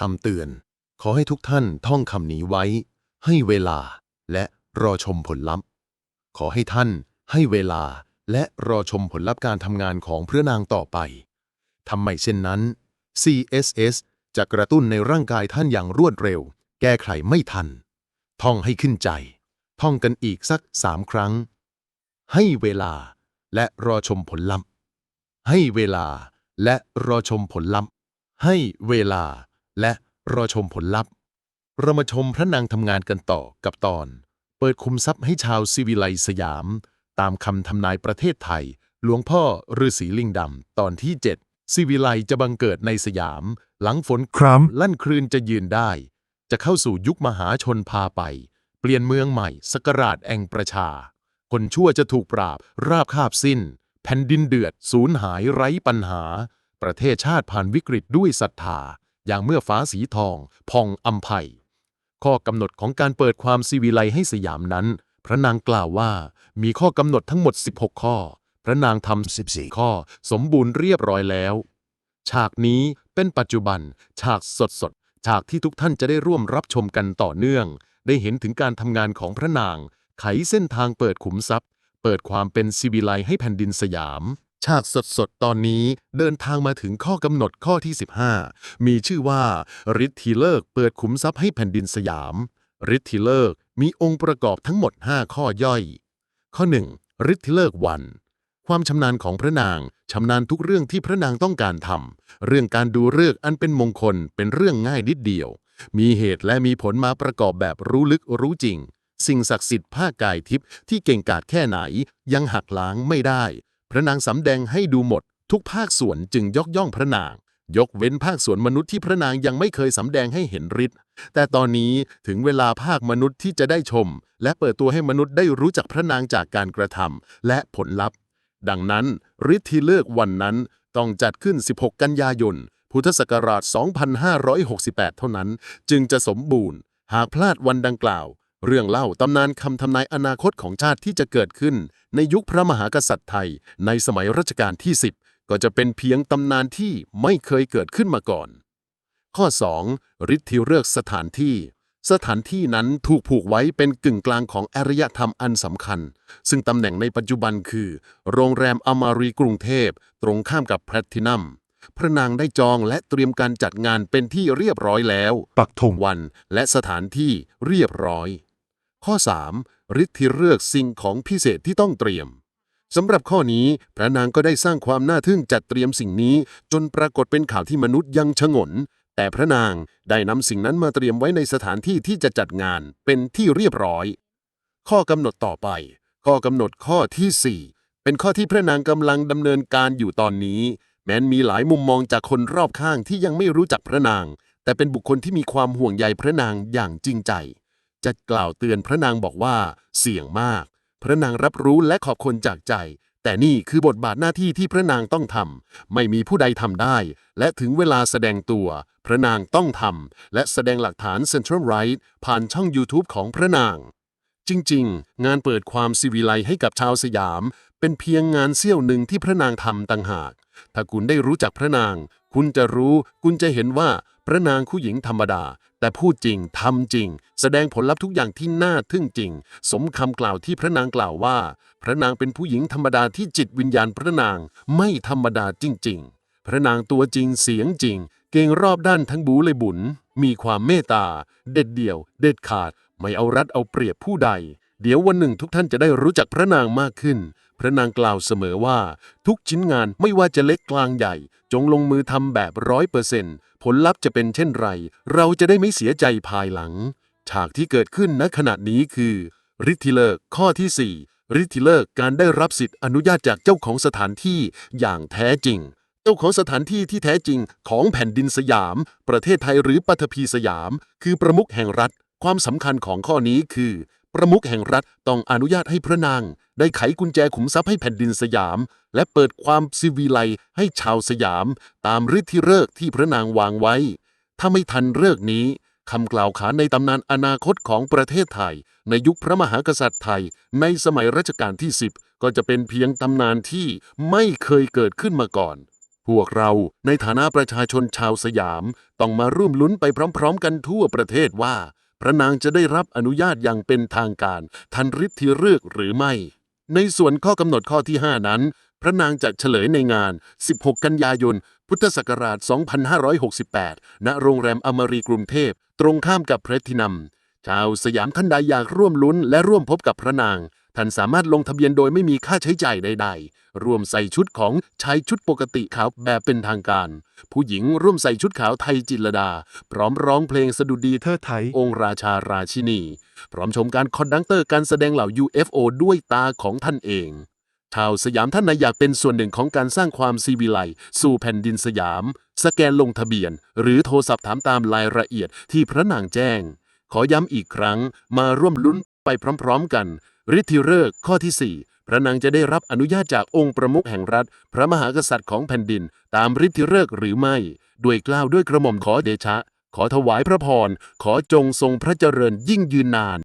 คำเตือน ขอให้ทุกท่านท่องคำนี้ไว้ ให้เวลาและรอชมผลลัพธ์ ขอให้ท่านให้เวลาและรอชมผลลัพธ์การทำงานของพระนางต่อไป ทำไมเช่นนั้น CSS จะกระตุ้นในร่างกายท่านอย่างรวดเร็ว แก้ไขไม่ทัน ท่องให้ขึ้นใจ ท่องกันอีกสักสามครั้ง ให้เวลาและรอชมผลลัพธ์ ให้เวลาและรอชมผลลัพธ์ ให้เวลา และรอชมผลลัพธ์ เรามาชมพระนางทำงานกันต่อกับตอน เปิดคุมทรัพย์ให้ชาวซิวิไลสยาม ตามคำทำนายประเทศไทย หลวงพ่อฤาษีลิงดำตอนที่ 7 ซิวิไลจะบังเกิดในสยาม หลังฝนครับลั่นคลืนจะยืนได้ จะเข้าสู่ยุคมหาชนพาไป เปลี่ยนเมืองใหม่สกราชแองประชา คนชั่วจะถูกปราบราบคาบสิ้น แผ่นดินเดือดสูญหายไร้ปัญหา ประเทศชาติผ่านวิกฤตด้วยศรัทธา อย่างเมื่อฟ้าสีทอง พองอัมภัยข้อกำหนดของการเปิดความซีวิไลให้สยามนั้น พระนางกล่าวว่ามีข้อกำหนดทั้งหมด 16 ข้อ พระนางทำ14 ข้อ สมบูรณ์เรียบร้อยแล้ว ฉากนี้เป็นปัจจุบัน ฉากสดสดๆฉากที่ทุกท่านจะได้ร่วมรับชมกันต่อเนื่อง ได้เห็นถึงการทำงานของพระนาง ไขเส้นทางเปิดขุมทรัพย์ เปิดความเป็นซีวิไลให้แผ่นดินสยาม ฉากสดสดๆ ตอนนี้เดินทางมาถึงข้อกำหนดข้อที่ 15 มีชื่อว่าฤทธิเลิกษ์เปิดขุมทรัพย์ให้แผ่นดินสยามฤทธิเลิกษ์มีองค์ประกอบทั้งหมด 5 ข้อย่อย ข้อ 1. ฤทธิเลิกษ์วัน ความชำนาญของพระนางชำนาญทุกเรื่องที่พระนางต้องการทำเรื่องการดูเลือกอันเป็นมงคลเป็นเรื่องง่ายนิดเดียว มีเหตุและมีผลมาประกอบแบบรู้ลึกรู้จริง สิ่งศักดิ์สิทธิ์ภากายทิพย์ที่เก่งกาจแค่ไหนยังหักล้างไม่ได้ ระนางสำแดงให้ดูหมด ทุกภาคส่วนจึงยกย่องพระนาง ยกเว้นภาคส่วนมนุษย์ที่พระนางยังไม่เคยสำแดงให้เห็นฤทธิ์แต่ตอนนี้ถึงเวลาภาคมนุษย์ที่จะได้ชม และเปิดตัวให้มนุษย์ได้รู้จักพระนางจากการกระทำและผลลัพธ์ ดังนั้นฤทธิ์ที่เลือกวันนั้นต้องจัดขึ้น 16 กันยายน พุทธศักราช 2568 เท่านั้น จึงจะสมบูรณ์ หากพลาดวันดังกล่าว เรื่องเล่าตำนานคำทำนายอนาคตของชาติที่จะเกิดขึ้น ในยุคพระมหากษัตริย์ไทย ในสมัยรัชกาลที่ 10 ก็จะเป็นเพียงตำนานที่ไม่เคยเกิดขึ้นมาก่อน ข้อ 2. ฤทธิเลือกษ์สถานที่ สถานที่นั้นถูกผูกไว้เป็นกึ่งกลางของอารยธรรมอันสำคัญ ซึ่งตำแหน่งในปัจจุบันคือ โรงแรมอมารีกรุงเทพ ตรงข้ามกับแพลทินัมพระนางได้จองและเตรียมการจัดงานเป็นที่เรียบร้อยแล้ว ปักธงวันและสถานที่เรียบร้อย ข้อ 3. ฤทธิเลือกสิ่งของพิเศษที่ต้องเตรียมสำหรับข้อนี้พระนางก็ได้สร้างความน่าทึ่งจัดเตรียมสิ่งนี้ จนปรากฏเป็นข่าวที่มนุษย์ยังชงน แต่พระนางได้นำสิ่งนั้นมาเตรียมไว้ในสถานที่ที่จะจัดงานเป็นที่เรียบร้อย ข้อกำหนดต่อไป ข้อกำหนดข้อที่ 4 เป็นข้อที่พระนางกำลังดำเนินการอยู่ตอนนี้ แม้นมีหลายมุมมองจากคนรอบข้างที่ยังไม่รู้จักพระนาง แต่เป็นบุคคลที่มีความห่วงใยพระนางอย่างจริงใจ จะกล่าวเตือนพระนางบอกว่า เสี่ยงมาก พระนางรับรู้และขอบคุณจากใจ แต่นี่คือบทบาทหน้าที่ที่พระนางต้องทำไม่มีผู้ใดทำได้ และถึงเวลาแสดงตัว พระนางต้องทำและแสดงหลักฐาน Central Right ผ่านช่อง YouTube ของพระนาง จริงๆ งานเปิดความสิวิไลให้กับชาวสยาม เป็นเพียงงานเสี้ยวหนึ่งที่พระนางทำต่างหาก ถ้าคุณได้รู้จักพระนาง คุณจะรู้ คุณจะเห็นว่า ระนางผู้หญิงธรรมดา แต่พูดจริงทำจริง แสดงผลลัพธ์ทุกอย่างที่น่าทึ่งจริง สมคำกล่าวที่พระนางกล่าวว่า พระนางเป็นผู้หญิงธรรมดาที่จิตวิญญาณพระนางไม่ธรรมดาจริง ๆ พระนางตัวจริงเสียงจริง เก่งรอบด้านทั้งบูและบุญมีความเมตตา เด็ดเดี่ยว เด็ดขาด ไม่เอารัดเอาเปรียบผู้ใด เดี๋ยววันหนึ่งทุกท่านจะได้รู้จักพระนางมากขึ้น พระนางกล่าวเสมอว่า ทุกชิ้นงานไม่ว่าจะเล็กกลางใหญ่ จงลงมือทำแบบร้อยเปอร์เซ็นต์ผลลัพธ์จะเป็นเช่นไร เราจะได้ไม่เสียใจภายหลัง ฉากที่เกิดขึ้นณขณะนี้คือฤทธิเลิกษ์ข้อที่ 4 ฤทธิเลิกษ์การได้รับสิทธิอนุญาตจากเจ้าของสถานที่อย่างแท้จริง เจ้าของสถานที่ที่แท้จริงของแผ่นดินสยาม ประเทศไทยหรือปฐพีสยาม คือประมุขแห่งรัฐ ความสำคัญของข้อนี้คือ ประมุขแห่งรัฐต้องอนุญาตให้พระนาง ได้ไขกุญแจขุมทรัพย์ให้แผ่นดินสยาม และเปิดความซิวิไลให้ชาวสยาม ตามฤทธิฤกษ์ที่พระนางวางไว้ ถ้าไม่ทันเลิกนี้คำกล่าวขานในตำนานอนาคตของประเทศไทย ในยุคพระมหากษัตริย์ไทย ในสมัยรัชกาลที่ 10 ก็จะเป็นเพียงตำนานที่ไม่เคยเกิดขึ้นมาก่อน พวกเราในฐานะประชาชนชาวสยาม ต้องมาร่วมลุ้นไปพร้อม ๆ กันทั่วประเทศว่า พระนางจะได้รับอนุญาตอย่างเป็นทางการ ทันฤทธิเลือกหรือไม่ ในส่วนข้อกำหนดข้อที่ 5 นั้น พระนางจะเฉลยในงาน 16 กันยายน พุทธศักราช 2568 ณ โรงแรมอมรีกรุงเทพ ตรงข้ามกับเพรทินัม ชาวสยามท่านใดอยากร่วมลุ้นและร่วมพบกับพระนาง ท่านสามารถลงทะเบียนโดยไม่มีค่าใช้จ่ายใด ๆ ร่วมใส่ชุดของชายชุดปกติขาวแบบเป็นทางการ ผู้หญิงร่วมใส่ชุดขาวไทยจิตรลดา พร้อมร้องเพลงสดุดีเทิดไทย องค์ราชาราชินี พร้อมชมการคอนดักเตอร์การแสดงเหล่า UFO ด้วยตาของท่านเองชาวสยามท่านใดอยากเป็นส่วนหนึ่งของการสร้างความซีวิไลซ์สู่แผ่นดินสยาม สแกนลงทะเบียน หรือโทรศัพท์ถามตามรายละเอียดที่พระนางแจ้ง ขอย้ำอีกครั้งมาร่วมลุ้นไปพร้อมๆกัน ฤทธิฤกษ์ข้อที่ 4 พระนางจะได้รับอนุญาตจากองค์ประมุขแห่งรัฐ พระมหากษัตริย์ของแผ่นดิน ตามฤทธิฤกษ์หรือไม่ ด้วยกล่าวด้วยกระหม่อมขอเดชะ ขอถวายพระพร ขอจงทรงพระเจริญยิ่งยืนนาน